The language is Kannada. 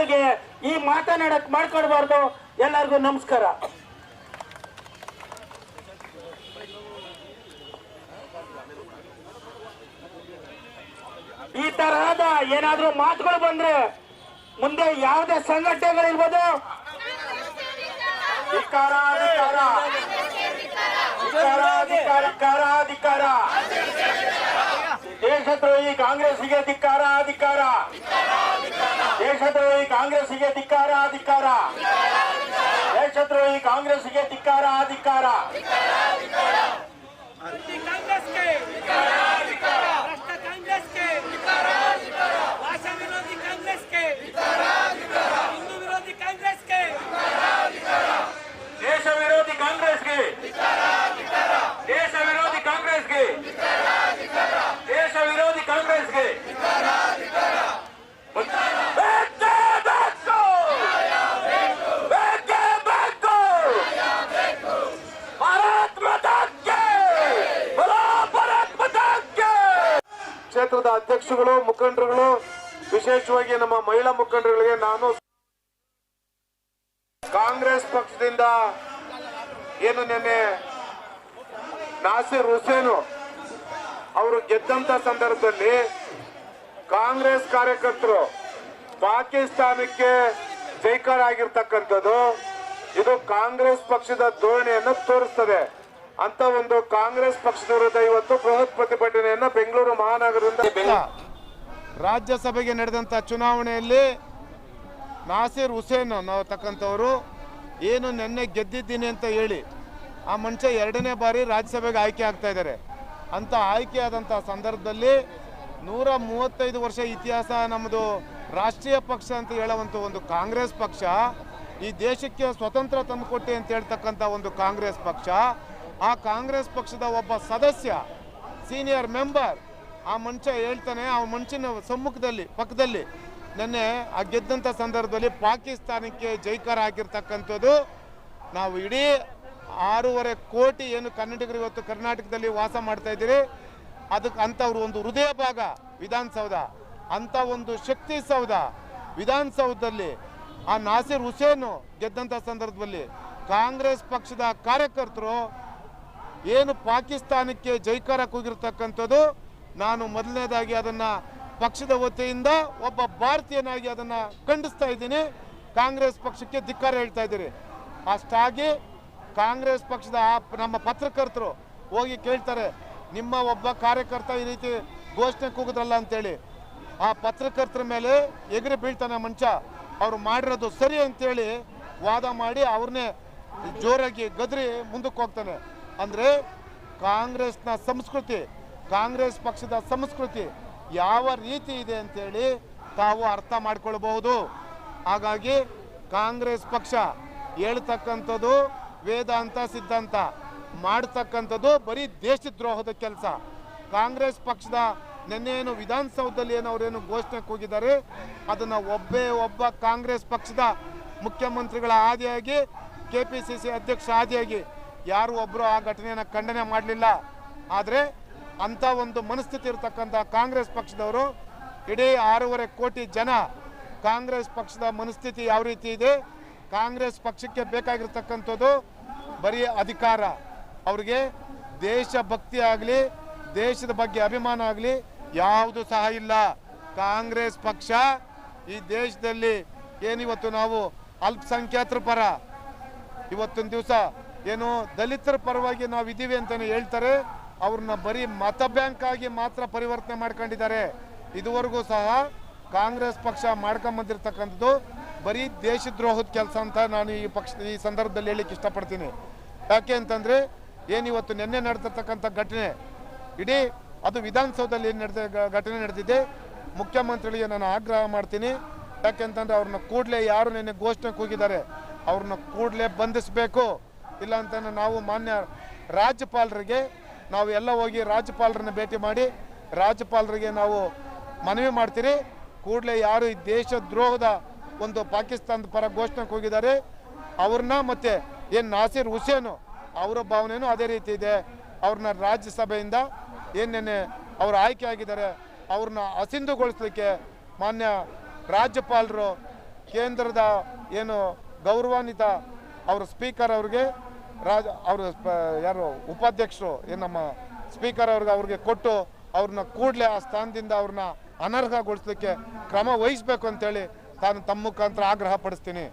ಜನಗಳಿಗೆ ಈ ಮಾತನಾಡಕ್ ಮಾಡ್ಕೊಡ್ಬಾರ್ದು. ಎಲ್ಲರಿಗೂ ನಮಸ್ಕಾರ. ಈ ತರಹದ ಏನಾದ್ರೂ ಮಾತುಗಳು ಬಂದ್ರೆ ಮುಂದೆ ಯಾವುದೇ ಸಂಘಟನೆಗಳಿರ್ಬೋದು. ದೇಶದ್ರೋಹಿ ಕಾಂಗ್ರೆಸ್ಗೆ ಧಿಕ್ಕಾರ ಧಿಕ್ಕಾರ ದೇಶದ್ರೋಹಿ ಕಾಂಗ್ರೆಸ್ಗೆ ಧಿಕ್ಕಾರ ಧಿಕ್ಕಾರ. ದೇಶದ್ರೋಹಿ ಕಾಂಗ್ರೆಸ್ಗೆ ಧಿಕ್ಕಾರ ಧಿಕ್ಕಾರ. ಕ್ಷೇತ್ರದ ಅಧ್ಯಕ್ಷಗಳು ಮುಖಂಡರುಗಳು, ವಿಶೇಷವಾಗಿ ನಮ್ಮ ಮಹಿಳಾ ಮುಖಂಡರುಗಳಿಗೆ ನಾನು ಕಾಂಗ್ರೆಸ್ ಪಕ್ಷದಿಂದ ಏನು ನಿನ್ನೆ ನಾಸಿರ್ ಹುಸೇನು ಅವರು ಗೆದ್ದಂತ ಸಂದರ್ಭದಲ್ಲಿ ಕಾಂಗ್ರೆಸ್ ಕಾರ್ಯಕರ್ತರು ಪಾಕಿಸ್ತಾನಕ್ಕೆ ಜೈಕಾರ ಆಗಿರ್ತಕ್ಕಂಥದ್ದು ಇದು ಕಾಂಗ್ರೆಸ್ ಪಕ್ಷದ ಧೋರಣೆಯನ್ನು ತೋರಿಸ್ತದೆ. ಅಂತ ಒಂದು ಕಾಂಗ್ರೆಸ್ ಪಕ್ಷದ ವಿರುದ್ಧ ಇವತ್ತು ಬೃಹತ್ ಮಹಾನಗರದಿಂದ ರಾಜ್ಯಸಭೆಗೆ ನಡೆದಂಥ ಚುನಾವಣೆಯಲ್ಲಿ ನಾಸಿರ್ ಹುಸೇನ್ ಅನ್ನತಕ್ಕಂಥವರು, ಏನು ನಿನ್ನೆ ಗೆದ್ದಿದ್ದೀನಿ ಅಂತ ಹೇಳಿ, ಆ ಮನುಷ್ಯ ಎರಡನೇ ಬಾರಿ ರಾಜ್ಯಸಭೆಗೆ ಆಯ್ಕೆ ಆಗ್ತಾ ಇದ್ದಾರೆ. ಅಂತ ಆಯ್ಕೆಯಾದಂಥ ಸಂದರ್ಭದಲ್ಲಿ ನೂರ ಮೂವತ್ತೈದು ವರ್ಷ ಇತಿಹಾಸ ನಮ್ಮದು ರಾಷ್ಟ್ರೀಯ ಪಕ್ಷ ಅಂತ ಹೇಳುವಂಥ ಒಂದು ಕಾಂಗ್ರೆಸ್ ಪಕ್ಷ, ಈ ದೇಶಕ್ಕೆ ಸ್ವತಂತ್ರ ತಂದುಕೊಟ್ಟೆ ಅಂತ ಹೇಳ್ತಕ್ಕಂಥ ಒಂದು ಕಾಂಗ್ರೆಸ್ ಪಕ್ಷ, ಆ ಕಾಂಗ್ರೆಸ್ ಪಕ್ಷದ ಒಬ್ಬ ಸದಸ್ಯ, ಸೀನಿಯರ್ ಮೆಂಬರ್ ಆ ಮನುಷ್ಯ ಹೇಳ್ತಾನೆ, ಆ ಮನುಷ್ಯನ ಸಮ್ಮುಖದಲ್ಲಿ, ಪಕ್ಕದಲ್ಲಿ. ನೆನ್ನೆ ಆ ಗೆದ್ದಂಥ ಸಂದರ್ಭದಲ್ಲಿ ಪಾಕಿಸ್ತಾನಕ್ಕೆ ಜೈಕಾರ ಆಗಿರ್ತಕ್ಕಂಥದ್ದು. ನಾವು ಇಡೀ ಆರೂವರೆ ಕೋಟಿ ಏನು ಕನ್ನಡಿಗರು ಇವತ್ತು ಕರ್ನಾಟಕದಲ್ಲಿ ವಾಸ ಮಾಡ್ತಾ ಇದ್ದೀರಿ. ಅದಕ್ಕೆ ಅಂಥವ್ರು ಒಂದು ಹೃದಯ ಭಾಗ ವಿಧಾನಸೌಧ. ಅಂಥ ಒಂದು ಶಕ್ತಿ ಸೌಧ ವಿಧಾನಸೌಧದಲ್ಲಿ. ಆ ನಾಸಿರ್ ಹುಸೇನು ಗೆದ್ದಂಥ ಸಂದರ್ಭದಲ್ಲಿ ಕಾಂಗ್ರೆಸ್ ಪಕ್ಷದ ಕಾರ್ಯಕರ್ತರು ಏನು ಪಾಕಿಸ್ತಾನಕ್ಕೆ ಜೈಕಾರ ಕೂಗಿರ್ತಕ್ಕಂಥದ್ದು. ನಾನು ಮೊದಲನೇದಾಗಿ ಅದನ್ನು ಪಕ್ಷದ ವತಿಯಿಂದ ಒಬ್ಬ ಭಾರತೀಯನಾಗಿ ಅದನ್ನು ಖಂಡಿಸ್ತಾ ಇದ್ದೀನಿ. ಕಾಂಗ್ರೆಸ್ ಪಕ್ಷಕ್ಕೆ ಧಿಕ್ಕಾರ ಹೇಳ್ತಾ ಇದ್ದೀರಿ. ಅಷ್ಟಾಗಿ ಕಾಂಗ್ರೆಸ್ ಪಕ್ಷದ ನಮ್ಮ ಪತ್ರಕರ್ತರು ಹೋಗಿ ಕೇಳ್ತಾರೆ, ನಿಮ್ಮ ಒಬ್ಬ ಕಾರ್ಯಕರ್ತ ಈ ರೀತಿ ಘೋಷಣೆ ಕೂಗಿದ್ರಲ್ಲ ಅಂತೇಳಿ. ಆ ಪತ್ರಕರ್ತರ ಮೇಲೆ ಎಗರಿ ಬೀಳ್ತಾನೆ ಮಂಚ. ಅವರು ಮಾಡಿರೋದು ಸರಿ ಅಂತೇಳಿ ವಾದ ಮಾಡಿ ಅವ್ರನ್ನೇ ಜೋರಾಗಿ ಗದ್ರಿ ಮುಂದಕ್ಕೆ ಹೋಗ್ತಾನೆ. ಅಂದರೆ ಕಾಂಗ್ರೆಸ್ನ ಸಂಸ್ಕೃತಿ ಕಾಂಗ್ರೆಸ್ ಪಕ್ಷದ ಸಂಸ್ಕೃತಿ ಯಾವ ರೀತಿ ಇದೆ ಅಂತೇಳಿ ತಾವು ಅರ್ಥ ಮಾಡಿಕೊಳ್ಳಬಹುದು ಹಾಗಾಗಿ ಕಾಂಗ್ರೆಸ್ ಪಕ್ಷ ಹೇಳ್ತಕ್ಕಂಥದ್ದು ವೇದಾಂತ ಸಿದ್ಧಾಂತ, ಮಾಡ್ತಕ್ಕಂಥದ್ದು ಬರೀ ದೇಶದ್ರೋಹದ ಕೆಲಸ. ಕಾಂಗ್ರೆಸ್ ಪಕ್ಷದ ನಿನ್ನೇನು ವಿಧಾನಸೌಧದಲ್ಲಿ ಏನು ಅವರೇನು ಘೋಷಣೆ ಕೂಗಿದ್ದಾರೆ, ಅದನ್ನು ಒಬ್ಬೇ ಒಬ್ಬ ಕಾಂಗ್ರೆಸ್ ಪಕ್ಷದ ಮುಖ್ಯಮಂತ್ರಿಗಳ ಆದಿಯಾಗಿ ಕೆ ಪಿ ಸಿ ಸಿ ಅಧ್ಯಕ್ಷ ಆದಿಯಾಗಿ ಯಾರು ಒಬ್ಬರು ಆ ಘಟನೆಯನ್ನು ಖಂಡನೆ ಮಾಡಲಿಲ್ಲ. ಆದರೆ ಅಂಥ ಒಂದು ಮನಸ್ಥಿತಿ ಇರತಕ್ಕಂಥ ಕಾಂಗ್ರೆಸ್ ಪಕ್ಷದವರು ಇಡೀ ಆರೂವರೆ ಕೋಟಿ ಜನ ಕಾಂಗ್ರೆಸ್ ಪಕ್ಷದ ಮನಸ್ಥಿತಿ ಯಾವ ರೀತಿ ಇದೆ? ಕಾಂಗ್ರೆಸ್ ಪಕ್ಷಕ್ಕೆ ಬೇಕಾಗಿರ್ತಕ್ಕಂಥದ್ದು ಬರೀ ಅಧಿಕಾರ. ಅವ್ರಿಗೆ ದೇಶಭಕ್ತಿ ಆಗಲಿ, ದೇಶದ ಬಗ್ಗೆ ಅಭಿಮಾನ ಆಗಲಿ ಯಾವುದು ಸಹ ಇಲ್ಲ. ಕಾಂಗ್ರೆಸ್ ಪಕ್ಷ ಈ ದೇಶದಲ್ಲಿ ಏನಿವತ್ತು ನಾವು ಅಲ್ಪಸಂಖ್ಯಾತರ ಪರ ಇವತ್ತಿನ ದಿವಸ ಏನು ದಲಿತರ ಪರವಾಗಿ ನಾವು ಇದ್ದೀವಿ ಅಂತಲೇ ಹೇಳ್ತಾರೆ. ಅವ್ರನ್ನ ಬರೀ ಮತ ಬ್ಯಾಂಕ್ ಆಗಿ ಮಾತ್ರ ಪರಿವರ್ತನೆ ಮಾಡ್ಕೊಂಡಿದ್ದಾರೆ. ಇದುವರೆಗೂ ಸಹ ಕಾಂಗ್ರೆಸ್ ಪಕ್ಷ ಮಾಡ್ಕೊಂಬಂದಿರ್ತಕ್ಕಂಥದ್ದು ಬರೀ ದೇಶದ್ರೋಹದ ಕೆಲಸ ಅಂತ ನಾನು ಈ ಪಕ್ಷ, ಈ ಸಂದರ್ಭದಲ್ಲಿ ಹೇಳಿಕ್ಕೆ ಇಷ್ಟಪಡ್ತೀನಿ. ಯಾಕೆ ಅಂತಂದರೆ ಏನಿವತ್ತು ನಿನ್ನೆ ನಡೆದಿರ್ತಕ್ಕಂಥ ಘಟನೆ, ಇಡೀ ಅದು ವಿಧಾನಸೌಧದಲ್ಲಿ ಏನು ನಡೆದ ಘಟನೆ ನಡೆದಿದೆ, ಮುಖ್ಯಮಂತ್ರಿಗಳಿಗೆ ನಾನು ಆಗ್ರಹ ಮಾಡ್ತೀನಿ. ಯಾಕೆಂತಂದರೆ ಅವ್ರನ್ನ ಕೂಡಲೇ ಯಾರು ನಿನ್ನೆ ಘೋಷಣೆ ಕೂಗಿದ್ದಾರೆ, ಅವ್ರನ್ನ ಕೂಡಲೇ ಬಂಧಿಸಬೇಕು. ಇಲ್ಲ ಅಂತಂದ್ರೆ ನಾವು ಮಾನ್ಯ ರಾಜ್ಯಪಾಲರಿಗೆ ನಾವು ಎಲ್ಲ ಹೋಗಿ ರಾಜ್ಯಪಾಲರನ್ನ ಭೇಟಿ ಮಾಡಿ ರಾಜ್ಯಪಾಲರಿಗೆ ನಾವು ಮನವಿ ಮಾಡ್ತೀರಿ. ಕೂಡಲೇ ಯಾರು ಈ ದೇಶದ್ರೋಹದ ಒಂದು ಪಾಕಿಸ್ತಾನದ ಪರ ಘೋಷಣೆ ಹೋಗಿದ್ದಾರೆ, ಅವ್ರನ್ನ ಮತ್ತೆ ಏನು ನಾಸಿರ್ ಹುಸೇನು ಅವರ ಭಾವನೆಯೂ ಅದೇ ರೀತಿ ಇದೆ. ಅವ್ರನ್ನ ರಾಜ್ಯಸಭೆಯಿಂದ ಏನೇನೆ ಅವ್ರು ಆಯ್ಕೆ ಆಗಿದ್ದಾರೆ, ಅವ್ರನ್ನ ಅಸಿಂಧುಗೊಳಿಸ್ಲಿಕ್ಕೆ ಮಾನ್ಯ ರಾಜ್ಯಪಾಲರು ಕೇಂದ್ರದ ಏನು ಗೌರವಾನ್ವಿತ ಅವರ ಸ್ಪೀಕರ್ ಅವ್ರಿಗೆ ರಾಜ, ಅವರು ಯಾರು, ಉಪಾಧ್ಯಕ್ಷರು ಏನು ನಮ್ಮ ಸ್ಪೀಕರ್ ಅವ್ರಿಗೆ ಅವ್ರಿಗೆ ಕೊಟ್ಟು ಅವ್ರನ್ನ ಕೂಡಲೇ ಆ ಸ್ಥಾನದಿಂದ ಅವ್ರನ್ನ ಅನರ್ಹಗೊಳಿಸ್ಲಿಕ್ಕೆ ಕ್ರಮ ವಹಿಸ್ಬೇಕು ಅಂತೇಳಿ ತಾನು ತಮ್ಮ ಮುಖಾಂತರ ಆಗ್ರಹ ಪಡಿಸ್ತೀನಿ